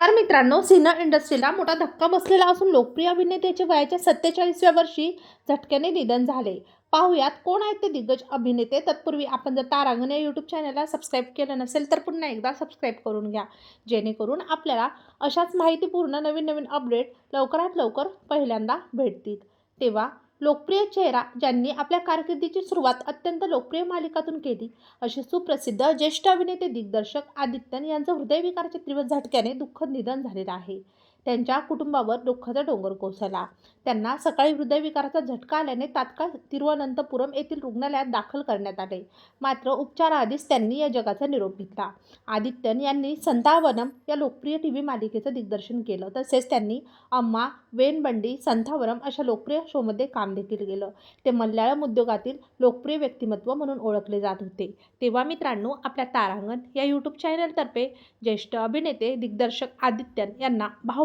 तर मित्रांनो सिनर इंडस्ट्रीला मोठा धक्का बसलेला असून लोकप्रिय अभिनेत्याचे वयाच्या सत्तेचाळीसव्या वर्षी झटक्याने निधन झाले. पाहुयात कोण आहेत ते दिग्गज अभिनेते. तत्पूर्वी आपण जर तारांगण या यूट्यूब चॅनलला सबस्क्राईब केलं नसेल तर पुन्हा एकदा सबस्क्राईब करून घ्या. जेणेकरून आपल्याला अशाच माहितीपूर्ण नवीन नवीन अपडेट लवकरात लवकर पहिल्यांदा भेटतील. तेव्हा लोकप्रिय चेहरा ज्यांनी आपल्या कारकिर्दीची सुरुवात अत्यंत लोकप्रिय मालिकातून केली असे सुप्रसिद्ध ज्येष्ठ अभिनेते दिग्दर्शक आदित्यन यांचं हृदयविकाराच्या तीव्र झटक्याने दुःखद निधन झालेलं आहे. त्यांच्या कुटुंबावर दुःखाचा डोंगर कोसळला. त्यांना सकाळी हृदयविकाराचा झटका आल्याने तात्काळ तिरुवनंतपुरम येथील रुग्णालयात दाखल करण्यात आले. मात्र उपचाराआधीच त्यांनी या जगाचा निरोप घेतला. आदित्यन यांनी संतावनम या लोकप्रिय टी व्ही मालिकेचं दिग्दर्शन केलं. तसेच त्यांनी अम्मा वेनबंडी संथावरम अशा लोकप्रिय शोमध्ये काम देखील केलं. ते मल्याळम उद्योगातील लोकप्रिय व्यक्तिमत्व म्हणून ओळखले जात होते. तेव्हा मित्रांनो आपल्या तारांगण या यूट्यूब चॅनलतर्फे ज्येष्ठ अभिनेते दिग्दर्शक आदित्यन यांना भाव